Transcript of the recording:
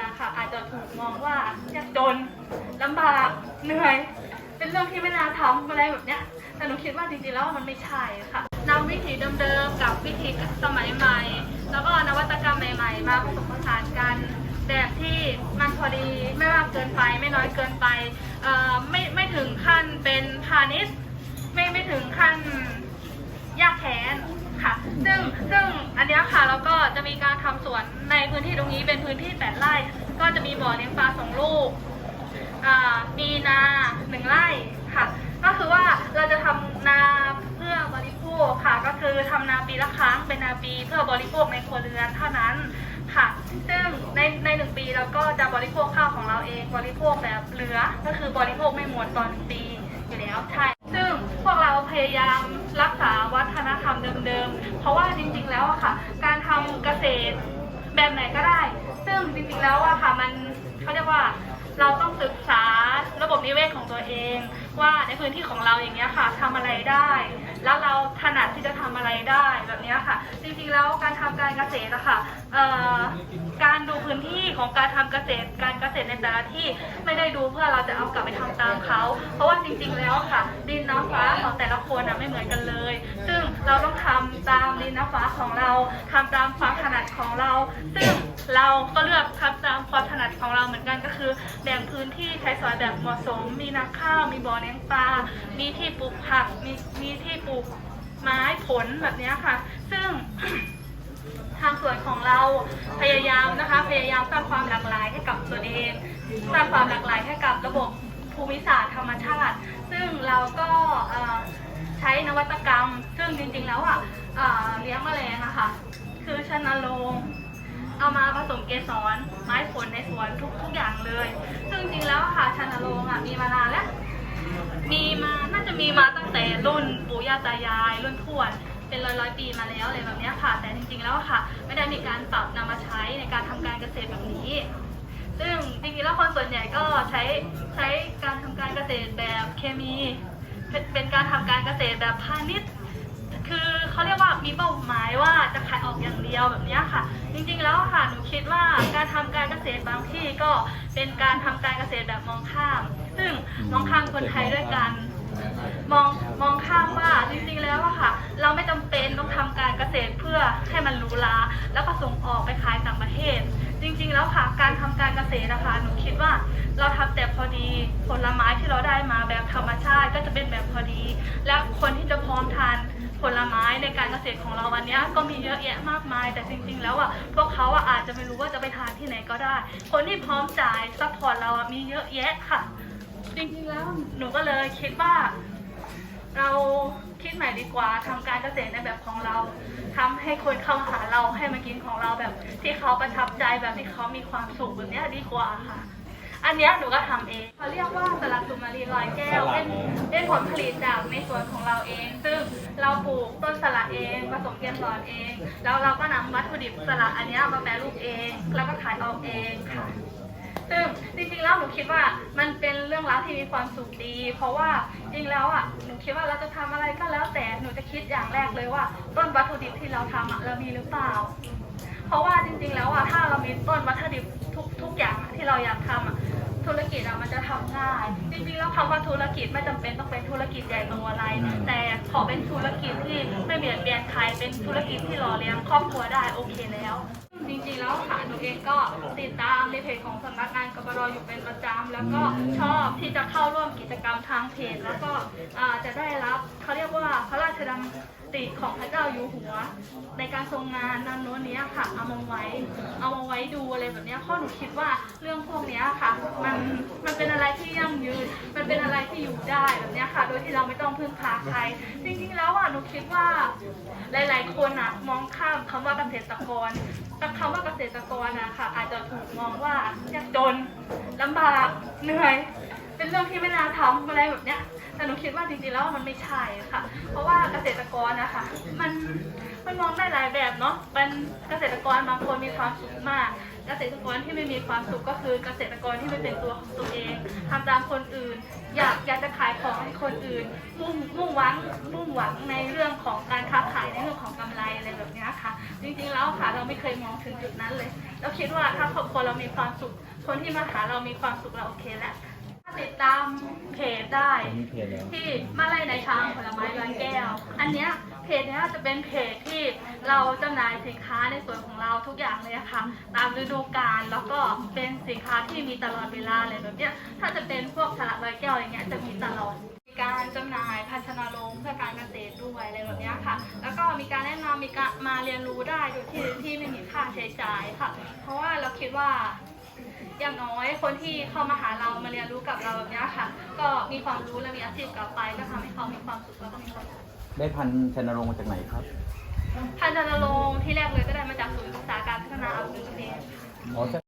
นะค่ะ อาจจะถูกมองว่ายากจนลำบากเหนื่อย เป็นเรื่องที่ไม่น่าทำอะไรแบบเนี้ย แต่หนูคิดว่าจริงๆแล้วมันไม่ใช่ค่ะนำวิถีเดิมๆกับวิถีสมัยใหม่ แล้วก็นวัตกรรมใหม่ ๆ มาผสมผสานกันแบบที่มันพอดีไม่มากเกินไปไม่น้อยเกินไปไม่ไม่ถึงขั้นเป็นพาณิชย์ไม่ไม่ถึงขั้น ค่ะ ซึ่งซึ่งอันเนี้ยค่ะเราก็จะมีการทำสวนในพื้นที่ตรงนี้เป็นพื้นที่แปดไร่ ก็จะมีบ่อเลี้ยงปลาสองลูกอ่ามีนาหนึ่งไร่ค่ะ ก็คือว่าเราจะทำนาเพื่อบริโภคค่ะ ก็คือทำนาปีละครั้งเป็นนาปีเพื่อบริโภคในครัวเรือนเท่านั้นค่ะ ซึ่งในในหนึ่งปีเราก็จะบริโภคข้าวของเราเองบริโภคแบบเหลือ ก็คือบริโภคไม่หมดตอนหนึ่งปีอยู่แล้วใช่ ซึ่งพวกเราพยายามรักษา เดิมๆ เพราะว่าจริงๆแล้วอะค่ะ การทำเกษตรแบบไหนก็ได้ ซึ่งจริงๆแล้วอะค่ะมันเขาเรียกว่าเราต้องศึกษาระบบนิเวศของตัวเอง ว่าในพื้นที่ของเราอย่างเงี้ยค่ะทำอะไรได้ แล้วเราถนัดที่จะทำอะไรได้แบบเนี้ยค่ะ จริงๆแล้วการทำการเกษตรอะค่ะการดูพื้นที่ของการทำเกษตรการ เกษตรในแต่ละที่ไม่ได้ดูเพื่อเราจะเอากลับไปทำตามเขา เพราะว่าจริงๆแล้วค่ะ ดินน้ำฟ้าของแต่ละคนอะไม่เหมือนกันเลย ซึ่งเราต้องทำตามดินน้ำฟ้าของเราทำตามความถนัดของเรา ซึ่งเราก็เลือกทำตามความถนัดของเราเหมือนกันก็คือแบ่งพื้นที่ใช้สอยแบบเหมาะสม มีนาข้าว มีบ่อเลี้ยงปลา มีที่ปลูกผัก มีมีที่ปลูกไม้ผลแบบนี้ค่ะ ซึ่ง ทางส่วนของเราพยายามนะคะพยายามสร้างความหลากหลายให้กับตัวเองสร้างความหลากหลายให้กับระบบภูมิศาสตร์ธรรมชาติ ซึ่งเราก็ใช้นวัตกรรม ซึ่งจริงๆแล้วอะเลี้ยงแมลงอะค่ะคือชนโรงเอามาผสมเกสรไม้ผลในสวนทุกทุกอย่างเลย ซึ่งจริงๆแล้วค่ะชนโรงอะมีมานานแล้วมีมาน่าจะมีมาตั้งแต่รุ่นปู่ย่าตายายรุ่นทวด เป็นร้อยร้อยปีมาแล้วอะไรแบบนี้ค่ะ แต่จริงๆแล้วค่ะ ไม่ได้มีการปรับนำมาใช้ในการทำการเกษตรแบบนี้ ซึ่งจริงๆแล้วคนส่วนใหญ่ก็ใช้ใช้การทำการเกษตรแบบเคมี เป็นการทำการเกษตรแบบพาณิชย์คือเขาเรียกว่ามีเป้าหมายว่าจะขายออกอย่างเดียวแบบนี้ค่ะ จริงๆแล้วค่ะหนูคิดว่าการทำการเกษตรบางที่ก็เป็นการทำการเกษตรแบบมองข้าม ซึ่งมองข้ามคนไทยด้วยกัน มองมองข้ามว่าจริงๆแล้วอะค่ะ เราไม่จำเป็นต้องทำการเกษตรเพื่อให้มันรูหราแล้วก็ส่งออกไปขายต่างประเทศ จริง ๆ แล้วค่ะ การทำการเกษตรนะคะหนูคิดว่าเราทำแต่พอดีผลไม้ที่เราได้มาแบบธรรมชาติก็จะเป็นแบบพอดี และคนที่จะพร้อมทานผลไม้ในการเกษตรของเราวันนี้ก็มีเยอะแยะมากมาย แต่จริง ๆ แล้วอะพวกเขาอะอาจจะไม่รู้ว่าจะไปทานที่ไหนก็ได้ คนที่พร้อมจ่ายซัพพอร์ตเราอะมีเยอะแยะค่ะ จริงๆแล้วหนูก็เลยคิดว่า เราคิดใหม่ดีกว่าทำการเกษตรในแบบของเราทำให้คนเข้าหาเราให้มากินของเราแบบ ที่เขาประทับใจแบบที่เขามีความสุขแบบเนี้ยดีกว่าค่ะ อันเนี้ยหนูก็ทำเองเขาเรียกว่าสลัดสุมารีลอยแก้วเป็นเป็นผลผลิตจากในสวนของเราเอง ซึ่งเราปลูกต้นสลัดเองผสมเกสรเอง แล้วเราก็นำวัตถุดิบสลัดอันเนี้ยมาแปรรูปเอง แล้วก็ขายออกเองค่ะ ซึ่งจริงๆแล้วหนูคิดว่ามันเป็นเรื่องราวที่มีความสุขดี เพราะว่าจริงแล้วอะหนูคิดว่าเราจะทำอะไรก็แล้วแต่หนูจะคิดอย่างแรกเลยว่า ต้นวัตถุดิบที่เราทำอะเรามีหรือเปล่า เพราะว่าจริงๆแล้วอะถ้าเรามีต้นวัตถุดิบทุกทุกอย่างอะที่เราอยากทำอะธุรกิจอะมันจะทำง่าย จริงๆแล้วคำว่าธุรกิจไม่จำเป็นต้องเป็นธุรกิจใหญ่โตอะไร แต่ขอเป็นธุรกิจที่ไม่เบียดเบียนใครเป็นธุรกิจที่หล่อเลี้ยงครอบครัวได้โอเคแล้ว อยู่เป็นประจำแล้วก็ชอบที่จะเข้าร่วมกิจกรรมทางเพจแล้วก็อ่าจะได้รับเขาเรียกว่าพระราชดำริของพระเจ้าอยู่หัว ในการทรงงานนั้นโน้นเนี้ยค่ะเอามาไว้เอามาไว้ดูอะไรแบบเนี้ยเพราะหนูคิดว่าเรื่องพวกเนี้ยค่ะ มันมันเป็นอะไรที่ยั่งยืน อะไรที่อยู่ได้แบบเนี้ยค่ะ โดยที่เราไม่ต้องพึ่งพาใคร จริงๆแล้วอะหนูคิดว่า หลาย ๆ คนอะมองข้ามคำว่าเกษตรกรแต่คำว่าเกษตรกรนะคะอาจจะถูกมองว่ายากจนลำบากเหนื่อย เป็นเรื่องที่ไม่น่าทำอะไรแบบเนี้ยแต่หนูคิดว่าจริงๆแล้วมันไม่ใช่ค่ะ เพราะว่าเกษตรกรนะคะมัน มันมองได้หลายแบบเนาะเป็นเกษตรกรบางคนมีความสุขมาก เกษตรกรที่ไม่มีความสุขก็คือเกษตรกรที่ไม่เป็นตัวของตัวเองทำตามคนอื่น อยากอยากจะขายของให้คนอื่น มุ่งมุ่งหวังมุ่งหวังในเรื่องของการค้าขายในเรื่องของกำไรอะไรแบบเนี้ยค่ะ จริงๆแล้วค่ะเราไม่เคยมองถึงจุดนั้นเลย เราคิดว่าถ้าครอบครัวเรามีความสุข คนที่มาหาเรามีความสุขเราโอเคแล้วติดตามเพจได้มีเพจแล้วที่มาไล่ในทางผลไม้ร้อยแก้ว อันเนี้ย เพจเนี้ยจะเป็นเพจที่เราจำหน่ายสินค้าในส่วนของเราทุกอย่างเลยอะค่ะ ตามฤดูกาลแล้วก็เป็นสินค้าที่มีตลอดเวลาเลยแบบเนี้ยถ้าจะเป็นพวกสลัดร้อยแก้วอย่างเงี้ยจะมีตลอดมีการจำหน่ายพันธนาลงเพื่อการเกษตรด้วยอะไรแบบเนี้ยค่ะ แล้วก็มีการแนะนำมีการมาเรียนรู้ได้โดยที่ที่ไม่มีค่าใช้จ่ายค่ะ เพราะว่าเราคิดว่า อย่างน้อยคนที่เข้ามาหาเรามาเรียนรู้กับเราแบบเนี้ยค่ะ ก็มีความรู้และมีอาชีพกลับไปก็ทำให้เขามีความสุขแล้วก็มีความสุข ได้พันธุ์ชนรงค์มาจากไหนครับพันธนรงค์ที่แรกเลยก็ได้มาจากศูนย์ศึกษาการพัฒนาอาวุธเอง อ๋อ